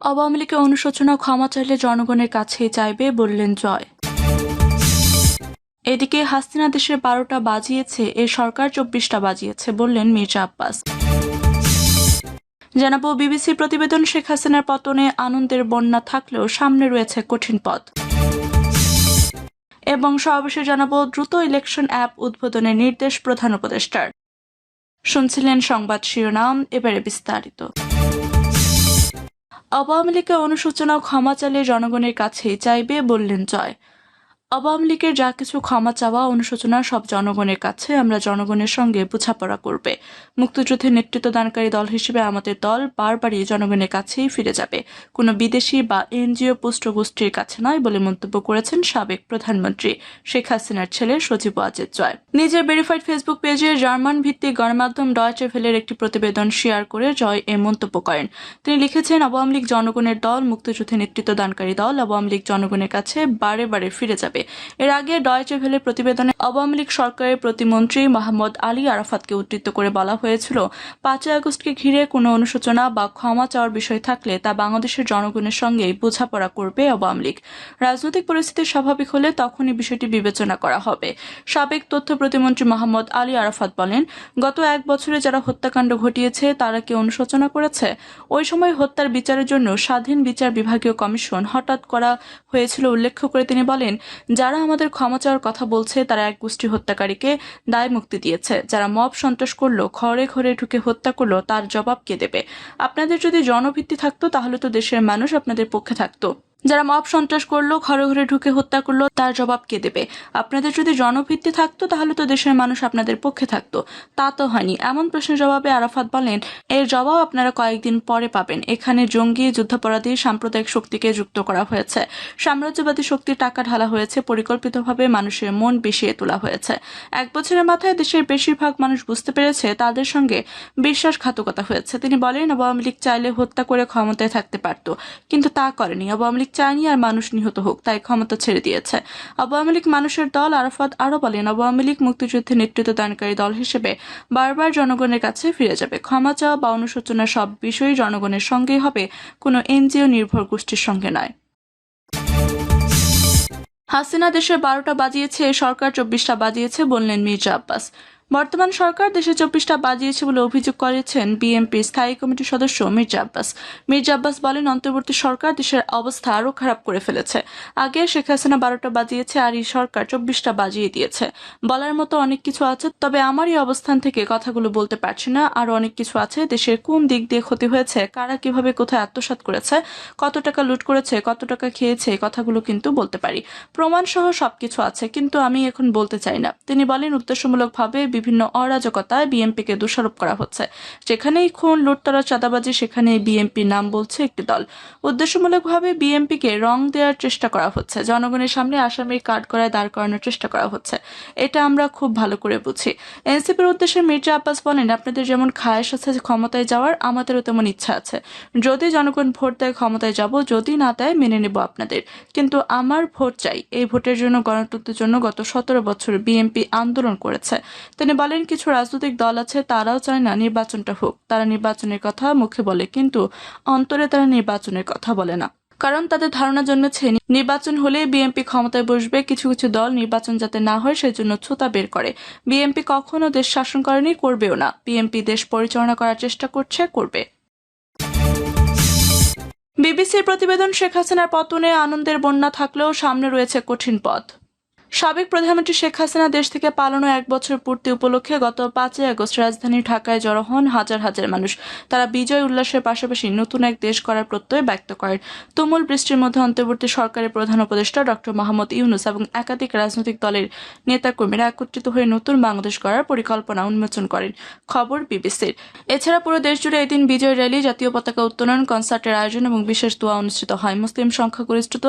আওয়ামী লীগের অনুশোচনা ক্ষমা চাইলে জনগণের কাছেই চাইবে বললেন জয়। এদিকে হাসিনা দেশের বারোটা বাজিয়েছে, এ সরকার চব্বিশটা বাজিয়েছে বললেন মির্জা আব্বাস। জানাব বিবিসির প্রতিবেদন, শেখ হাসিনার পতনে আনন্দের বন্যা থাকলেও সামনে রয়েছে কঠিন পথ। এবং সর্বশেষ জানাব দ্রুত ইলেকশন অ্যাপ উদ্বোধনের নির্দেশ প্রধান উপদেষ্টার। শুনছিলেন সংবাদ শিরোনাম, এবারে বিস্তারিত। আওয়ামী লীগের অনুশোচনা ক্ষমা চালিয়ে জনগণের কাছে চাইবে বললেন জয়। আওয়ামী লীগের যা কিছু ক্ষমা চাওয়া অনুশোচনা সব জনগণের কাছে, আমরা জনগণের সঙ্গে বোঝাপড়া করবে। মুক্তিযুদ্ধের নেতৃত্ব দানকারী দল হিসেবে আমাদের দল বারবারই জনগণের কাছেই ফিরে যাবে। কোনো বিদেশি বা এনজিও পুষ্টগোষ্ঠীর কাছে নয় বলে মন্তব্য করেছেন সাবেক প্রধানমন্ত্রী শেখ হাসিনার ছেলে সজীব ওয়াজেদ জয়। নিজের ভেরিফাইড ফেসবুক পেজে জার্মান ভিত্তিক গণমাধ্যম ডয়চে ভেলের একটি প্রতিবেদন শেয়ার করে জয় এ মন্তব্য করেন। তিনি লিখেছেন, আওয়ামী লীগ জনগণের দল মুক্তিযুদ্ধে নেতৃত্ব দানকারী দল, আওয়ামী লীগ জনগণের কাছে বারে বারে ফিরে যাবে। এর আগে ডয়চে ভেলে প্রতিবেদনে আওয়ামী লীগ সরকারের প্রতিমন্ত্রী মোহাম্মদ আলী আরাফাতকে উদ্ধৃত করে বলা হয়েছিল, পাঁচই আগস্টকে ঘিরে কোনো অনুশোচনা বা ক্ষমা চাওয়ার বিষয় থাকলে তা বাংলাদেশের জনগণের সঙ্গেই বোঝাপড়া করবে আওয়ামী লীগ। রাজনৈতিক পরিস্থিতি স্বাভাবিক হলে তখনই বিষয়টি বিবেচনা করা হবে। সাবেক তথ্য প্রতিমন্ত্রী মোহাম্মদ আলী আরাফাত বলেন, গত এক বছরে যারা হত্যাকাণ্ড ঘটিয়েছে, তারা কি অনুশোচনা করেছে? ওই সময় হত্যার বিচারের জন্য স্বাধীন বিচার বিভাগীয় কমিশন হঠাৎ করা হয়েছিল উল্লেখ করে তিনি বলেন যারা আমাদের ক্ষমা চাওয়ার কথা বলছে, তারা এক গোষ্ঠী হত্যাকারীকে দায় মুক্তি দিয়েছে। যারা মব সন্ত্রাস করল, ঘরে ঘরে ঢুকে হত্যা করল, তার জবাব কে দেবে? আপনাদের যদি জনভিত্তি থাকতো, তাহলে তো দেশের মানুষ আপনাদের পক্ষে থাকতো। যারা মব সন্ত্রাস করল, ঘরে ঘরে ঢুকে হত্যা করল, তার জবাব কে দেবে? আপনাদের যদি জনভিত্তি থাকতো, তাহলে তো দেশের মানুষ আপনাদের পক্ষে থাকতো। তা তো হয়নি। এমন প্রশ্নের জবাবে আরাফাত বলেন, এর জবাব আপনারা কয়েকদিন পরে পাবেন। এখানে জঙ্গি, যুদ্ধাপরাধী, সাম্প্রদায়িক শক্তিকে যুক্ত করা হয়েছে। সাম্রাজ্যবাদী শক্তির টাকা ঢালা হয়েছে, পরিকল্পিতভাবে মানুষের মন বিষিয়ে তোলা হয়েছে। এক বছরের মাথায় দেশের বেশিরভাগ মানুষ বুঝতে পেরেছে, তাদের সঙ্গে বিশ্বাসঘাতকতা হয়েছে। তিনি বলেন, আওয়ামী লীগ চাইলে হত্যা করে ক্ষমতায় থাকতে পারত, কিন্তু তা করেনি। আওয়ামী লীগ চায়নি আর মানুষ নিহত হোক, তাই ক্ষমতা ছেড়ে দিয়েছে। আওয়ামী লীগ মানুষের দল আরাফাত আরও বলেন আওয়ামী লীগ মুক্তিযুদ্ধে নেতৃত্ব দানকারী দল হিসেবে বারবার জনগণের কাছে ফিরে যাবে। ক্ষমা চাওয়া বা অনুশোচনা সব বিষয়ই জনগণের সঙ্গেই হবে, কোনো এনজিও নির্ভর গোষ্ঠীর সঙ্গে নয়। হাসিনা দেশের বারোটা বাজিয়েছে, সরকার চব্বিশটা বাজিয়েছে, বললেন মির্জা আব্বাস। বর্তমান সরকার দেশে চব্বিশটা বাজিয়েছে বলে অভিযোগ করেছেন বিএনপির স্থায়ী কমিটির সদস্য মির্জা আব্বাস। মির্জা আব্বাস বলেন, অন্তর্বর্তী সরকার দেশের অবস্থা আরও খারাপ করে ফেলেছে। আগে শেখ হাসিনা বারোটা বাজিয়েছে, আর এই সরকার চব্বিশটা বাজিয়ে দিয়েছে। বলার মতো অনেক কিছু আছে, তবে আমার এই অবস্থান থেকে কথাগুলো বলতে পারছি না। আরও অনেক কিছু আছে, দেশের কোন দিক দিয়ে ক্ষতি হয়েছে, কারা কীভাবে কোথায় আত্মসাৎ করেছে, কত টাকা লুট করেছে, কত টাকা খেয়েছে কথাগুলো কিন্তু বলতে পারি। প্রমাণ সহ সবকিছু আছে, কিন্তু আমি এখন বলতে চাই না। তিনি বলেন, উদ্দেশ্যমূলকভাবে বিভিন্ন অরাজকতায় বিএনপিকে দোষারোপ করা হচ্ছে। যেখানেই খুন লুটতরা চাঁদাবাজি, সেখানেই বিএনপির নাম বলছে একটি দল। উদ্দেশ্যমূলকভাবে বিএনপিকে রং দেওয়ার চেষ্টা করা হচ্ছে। জনগণের সামনে আসামির কাঠ করায় দাঁড় করানোর চেষ্টা করা হচ্ছে। এটা আমরা খুব ভালো করে বুঝি। এনসিপির উদ্দেশ্যে মির্জা আব্বাস বলেন, আপনাদের যেমন খায়েশ আছে ক্ষমতায় যাওয়ার, আমাদেরও তেমন ইচ্ছা আছে। যদি জনগণ ভোট দেয়, ক্ষমতায় যাব, যদি না দেয়, মেনে নেব আপনাদের। কিন্তু আমার ভোট চাই। এই ভোটের জন্য গণতন্ত্রের জন্য গত সতেরো বছর বিএনপি আন্দোলন করেছে। তিনি বলেন, কিছু রাজনৈতিক দল আছে, তারাও চায় না নির্বাচনটা হোক। তারা নির্বাচনের কথা মুখে বলে, কিন্তু অন্তরে তারা নির্বাচনের কথা বলে না। কারণ তাদের ধারণা জন্মেছে নির্বাচন হলে বিএনপি ক্ষমতায় বসবে। কিছু কিছু দল নির্বাচন যাতে না হয়, সেজন্য ছুতা বের করে। বিএনপি কখনো দেশ শাসন করেনি, করবেও না। বিএনপি দেশ পরিচালনা করার চেষ্টা করছে, করবে। বিবিসির প্রতিবেদন, শেখ হাসিনার পতনে আনন্দের বন্যা থাকলেও সামনে রয়েছে কঠিন পথ। সাবেক প্রধানমন্ত্রী শেখ হাসিনা দেশ থেকে পালানো এক বছর পূর্তি উপলক্ষে গত পাঁচই আগস্ট রাজধানী ঢাকায় জড়ো হন হাজার হাজার মানুষ। তারা বিজয় উল্লাসের পাশাপাশি নতুন এক দেশ করার প্রত্যয় ব্যক্ত করেন। তুমুল বৃষ্টির মধ্যে অন্তর্বর্তী সরকারের প্রধান উপদেষ্টা ডক্টর মোহাম্মদ ইউনুস এবং একাধিক রাজনৈতিক দলের নেতাকর্মীরা একত্রিত হয়ে নতুন বাংলাদেশ গড়ার পরিকল্পনা উন্মোচন করেন, খবর বিবিসির। এছাড়া পুরো দেশ জুড়ে এদিন বিজয় র্যালি, জাতীয় পতাকা উত্তোলন, কনসার্টের আয়োজন এবং বিশেষ দোয়া অনুষ্ঠিত হয়। মুসলিম সংখ্যাগরিষ্ঠিত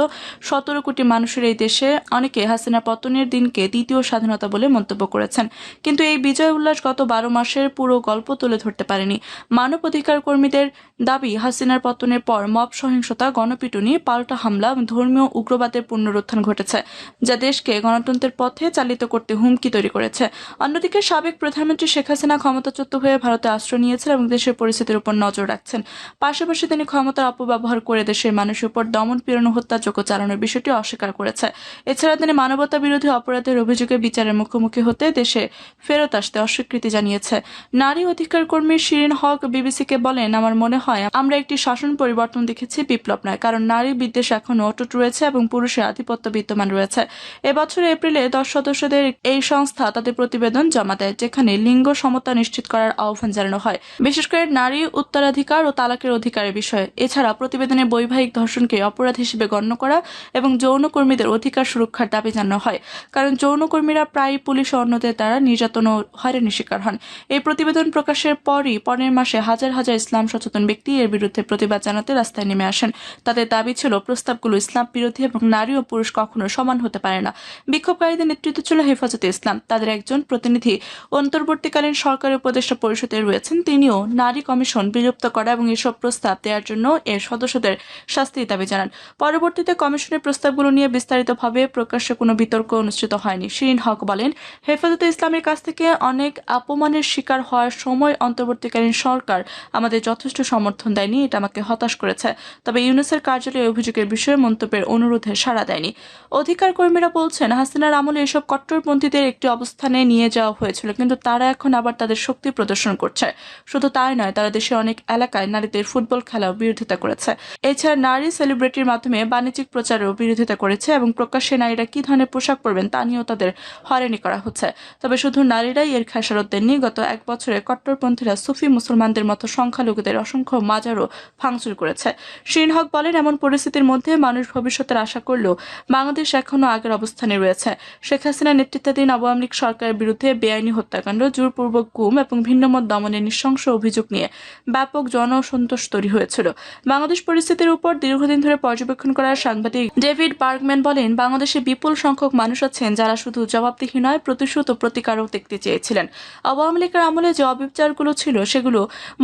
সতেরো কোটি মানুষের এই দেশে অনেকে হাসিনা পতনের দিনকে দ্বিতীয় স্বাধীনতা বলে মন্তব্য করেছেন। কিন্তু এই বিজয় উল্লাস গত বারো মাসের পুরো গল্প তুলে ধরতে পারেনি। মানব অধিকার কর্মীদের দাবি, হাসিনার পতনের পর মব সহিংসতা, গণপিটুনি, পাল্টা হামলা, ধর্মীয় উগ্রবাদের পুনরুত্থান ঘটেছে, যা দেশকে গণতন্ত্রের পথে চালিত করতে হুমকি তৈরি করেছে। অন্যদিকে সাবেক প্রধানমন্ত্রী শেখ হাসিনা ক্ষমতাচ্যুত হয়ে ভারতে আশ্রয় নিয়েছেন এবং দেশের পরিস্থিতির উপর নজর রাখছেন। পাশাপাশি তিনি ক্ষমতার অপব্যবহার করে দেশের মানুষের উপর দমন, পীড়ন ও হত্যাযোগ্য চালানোর বিষয়টি অস্বীকার করেছে। এছাড়া তিনি মানবতা বিরোধী অপরাধের অভিযোগে বিচারের মুখোমুখি হতে দেশে ফেরত আসতে অস্বীকৃতি জানিয়েছে। নারী অধিকার কর্মী শিরিন হক বিবিসিকে বলেন, আমার মনে হয় আমরা একটি শাসন পরিবর্তন দেখেছি, বিপ্লব নয়। কারণ নারী বিদ্বেষ এখনও অটুট রয়েছে এবং পুরুষের আধিপত্য বিদ্যমান রয়েছে। এবছর এপ্রিলে দশ সদস্যদের এই সংস্থা তাদের প্রতিবেদন জমা দেয়, যেখানে লিঙ্গ সমতা নিশ্চিত করার আহ্বান জানানো হয়। বিশেষ করে নারী উত্তরাধিকার ও তালাকের অধিকারের বিষয়ে। এছাড়া প্রতিবেদনে বৈবাহিক ধর্ষণকে অপরাধ হিসেবে গণ্য করা এবং যৌনকর্মীদের অধিকার সুরক্ষার দাবি জানানো হয়। কারণ যৌনকর্মীরা প্রায় পুলিশ অন্যদের দ্বারা নির্যাতন ও হয়রানির শিকার হন। এই প্রতিবেদন প্রকাশের পরই পরের মাসে হাজার হাজার ইসলাম সচেতন ব্যক্তি এর বিরুদ্ধে প্রতিবাদ জানাতে রাস্তায় নেমে আসেন। তাদের দাবি ছিল, প্রস্তাবগুলো ইসলাম বিরোধী এবং নারী ও পুরুষ কখনো সমান হতে পারে না। বিক্ষোভকারীদের নেতৃত্ব ছিল হেফাজতে ইসলাম। তাদের একজন প্রতিনিধি, অন্তর্বর্তীকালীন সরকারি উপদেষ্টা পরিষদে রয়েছেন। তিনিও নারী কমিশন বিলুপ্ত করা এবং এসব প্রস্তাব দেওয়ার জন্য এর সদস্যদের শাস্তির দাবি জানান। পরবর্তীতে কমিশনের প্রস্তাবগুলো নিয়ে বিস্তারিতভাবে প্রকাশ্যে কোনো বিতর্ক অনুষ্ঠিত হয়নি। শিরিন হক বলেন, হেফাজতে ইসলামের কাছ থেকে অনেক অপমানের শিকার হওয়ার সময় অন্তর্বর্তীকালীন সরকার আমাদের যথেষ্ট সমর্থন দেয়নি, এটা আমাকে হতাশ করেছে। তবে ইউনুসের কার্যালয়ে অভিযোগের বিষয়ে মন্তব্যের অনুরোধে সাড়া দেয়নি। অধিকার কর্মীরা বলছেন, হাসিনার আমলে এসব কট্টরপন্থীদের একটি অবস্থানে নিয়ে যাওয়া হয়েছিল, কিন্তু তারা এখন আবার তাদের শক্তি প্রদর্শন করছে। শুধু তাই নয়, তারা দেশের অনেক এলাকায় নারীদের ফুটবল খেলাও বিরোধিতা করেছে। এছাড়া নারী সেলিব্রিটির মাধ্যমে বাণিজ্যিক প্রচারেও বিরোধিতা করেছে এবং প্রকাশ্যে নারীরা কি ধরনের পোশাক পরবেন, তা নিয়েও তাদের হয়রানি করা হচ্ছে। তবে শুধু নারীরাই এর খেসারত দেননি, গত এক বছরে কট্টরপন্থীরা সুফি মুসলমানদের মতো সংখ্যালঘুদের অসংখ্য মাজারও ভাঙচুর করেছে। শিরিন হক বলেন, এমন পরিস্থিতির মধ্যে মানুষ ভবিষ্যতের আশা করলেও বাংলাদেশ এখনও আগের অবস্থানে রয়েছে। শেখ হাসিনা নেতৃত্বাধীন আওয়ামী লীগ সরকারের বিরুদ্ধে বেআইনি হত্যাকাণ্ড, জোরপূর্বক গুম এবং ভিন্নমত দমনের নৃশংস অভিযোগ নিয়ে ব্যাপক জনসন্তোষ তৈরি হয়েছিল। বাংলাদেশ পরিস্থিতির উপর দীর্ঘদিন ধরে পর্যবেক্ষণ করা সাংবাদিক ডেভিড বার্গম্যান বলেন, বাংলাদেশে বিপুল সংখ্যক মানুষ আছেন যারা শুধু জবাবদিহি নয় প্রতিশোধ ও প্রতিকারও দেখতে চেয়েছিলেন। আওয়ামী লীগের আমলে যে অবিচারগুলো ছিল, সেগুলো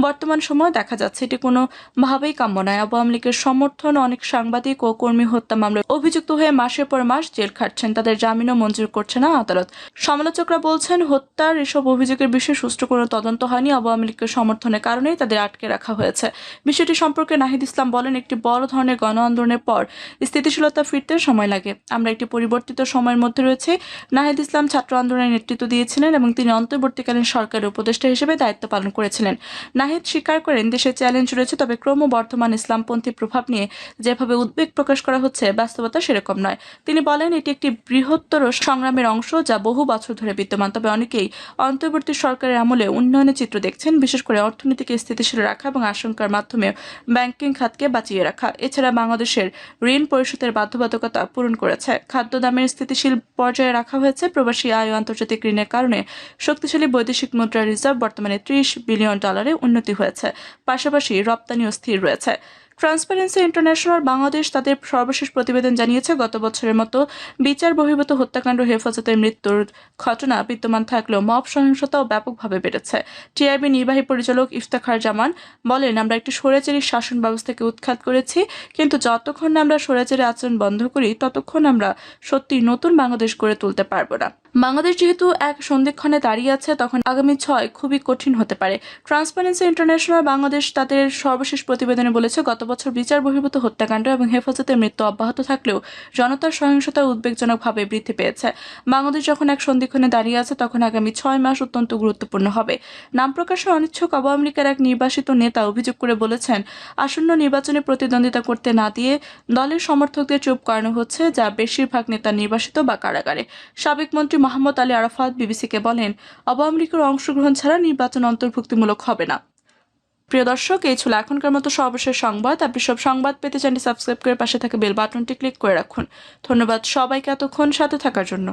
বর্তমান সময়ে দেখা যাচ্ছে। এটি কোনোভাবেই কাম্য নয়। আওয়ামী লীগের সমর্থন, অনেক সাংবাদিক ও কর্মী হত্যা মামলায় অভিযুক্ত হয়ে মাসের পর মাস জেল খাটছেন। তাদের জামিনও মঞ্জুর করছে না আদালত। সমালোচকরা বলছেন, হত্যার এসব অভিযোগের বিষয়ে সুষ্ঠু কোনো তদন্ত হয়নি। আওয়ামী লীগের সমর্থনের কারণেই তাদের আটকে রাখা হয়েছে। বিষয়টি সম্পর্কে নাহিদ ইসলাম বলেন, একটি বড় ধরনের গণ আন্দোলনের পর স্থিতিশীলতা ফিরতে সময় লাগে। আমরা একটি পরিবর্তিত সময়ের মধ্যে রয়েছে। নাহিদ ইসলাম ছাত্র আন্দোলনের নেতৃত্ব দিয়েছিলেন এবং তিনি অন্তর্বর্তীকালীন সরকারের উপদেষ্টা হিসেবে দায়িত্ব পালন করেছিলেন। নাহিদ স্বীকার করেন, দেশে চ্যালেঞ্জ রয়েছে, তবে ক্রমবর্ধমান ইসলামপন্থী প্রভাব নিয়ে যেভাবে উদ্বেগ প্রকাশ করা হচ্ছে, বাস্তবতা সেরকম নয়। তিনি বলেন, এটি একটি বৃহত্তর সংগ্রামের অংশ যা বহু বছর ধরে বিদ্যমান। তবে অনেকেই অন্তর্বর্তী সরকারের আমলে উন্নয়নের চিত্র দেখছেন, বিশেষ করে অর্থনীতিকে স্থিতিশীল রাখা এবং আশঙ্কার মাধ্যমে ব্যাংকিং খাতকে বাঁচিয়ে রাখা। এছাড়া বাংলাদেশের ঋণ পরিশোধের বাধ্যবাধকতা পূরণ করেছে। খাদ্য দামের স্থিতিশীল পর্যায়ে রাখা হয়েছে। প্রবাসী আয় আন্তর্জাতিক ঋণের কারণে শক্তিশালী বৈদেশিক মুদ্রা রিজার্ভ বর্তমানে ত্রিশ বিলিয়ন ডলারে উন্নতি হয়েছে। পাশাপাশি রপ্তানিও স্থির রয়েছে। ট্রান্সপারেন্সি ইন্টারন্যাশনাল বাংলাদেশ তাদের সর্বশেষ প্রতিবেদন জানিয়েছে, গত বছরের মতো বিচার বহির্ভূত হত্যাকাণ্ড হেফাজতের মৃত্যুর ঘটনা বিদ্যমান থাকলেও মব সহিংসতাও ব্যাপকভাবে বেড়েছে। টিআইবি নির্বাহী পরিচালক ইফতেখার জামান বলেন, আমরা একটি স্বৈরাচারী শাসন ব্যবস্থাকে উৎখাত করেছি, কিন্তু যতক্ষণ আমরা স্বৈরাচারী আচরণ বন্ধ করি, ততক্ষণ আমরা সত্যি নতুন বাংলাদেশ গড়ে তুলতে পারব না। বাংলাদেশ যেহেতু এক সন্ধিক্ষণে দাঁড়িয়ে আছে, তখন আগামী ছয় খুবই কঠিন হতে পারে। ট্রান্সপারেন্সি ইন্টারন্যাশনাল বাংলাদেশ তাদের সর্বশেষ প্রতিবেদনে বলেছে, গত বছর বিচার বহির্ভূত হত্যাকাণ্ড এবং হেফাজতে মৃত্যু অব্যাহত থাকলেও জনতার সহিংসতা উদ্বেগজনকভাবে বৃদ্ধি পেয়েছে। বাংলাদেশ যখন এক সন্ধিক্ষণে দাঁড়িয়ে আছে, তখন আগামী ছয় মাস অত্যন্ত গুরুত্বপূর্ণ হবে। নাম প্রকাশে অনিচ্ছুক আওয়ামী লীগের এক নির্বাসিত নেতা অভিযোগ করে বলেছেন, আসন্ন নির্বাচনে প্রতিদ্বন্দ্বিতা করতে না দিয়ে দলের সমর্থকদের চুপ করানো হচ্ছে, যা বেশিরভাগ নেতা নির্বাসিত বা কারাগারে। সাবেক মন্ত্রী মোহাম্মদ আলী আরাফাত বিবিসিকে বলেন, আওয়ামী লীগের অংশগ্রহণ ছাড়া নির্বাচন অন্তর্ভুক্তিমূলক হবে না। প্রিয় দর্শক, এই ছিল এখনকার মতো সর্বশেষ সংবাদ। আপনি সব সংবাদ পেতে চ্যানেলটি সাবস্ক্রাইব করে পাশে থাকা বেল বাটনটি ক্লিক করে রাখুন। ধন্যবাদ সবাইকে এতক্ষণ সাথে থাকার জন্য।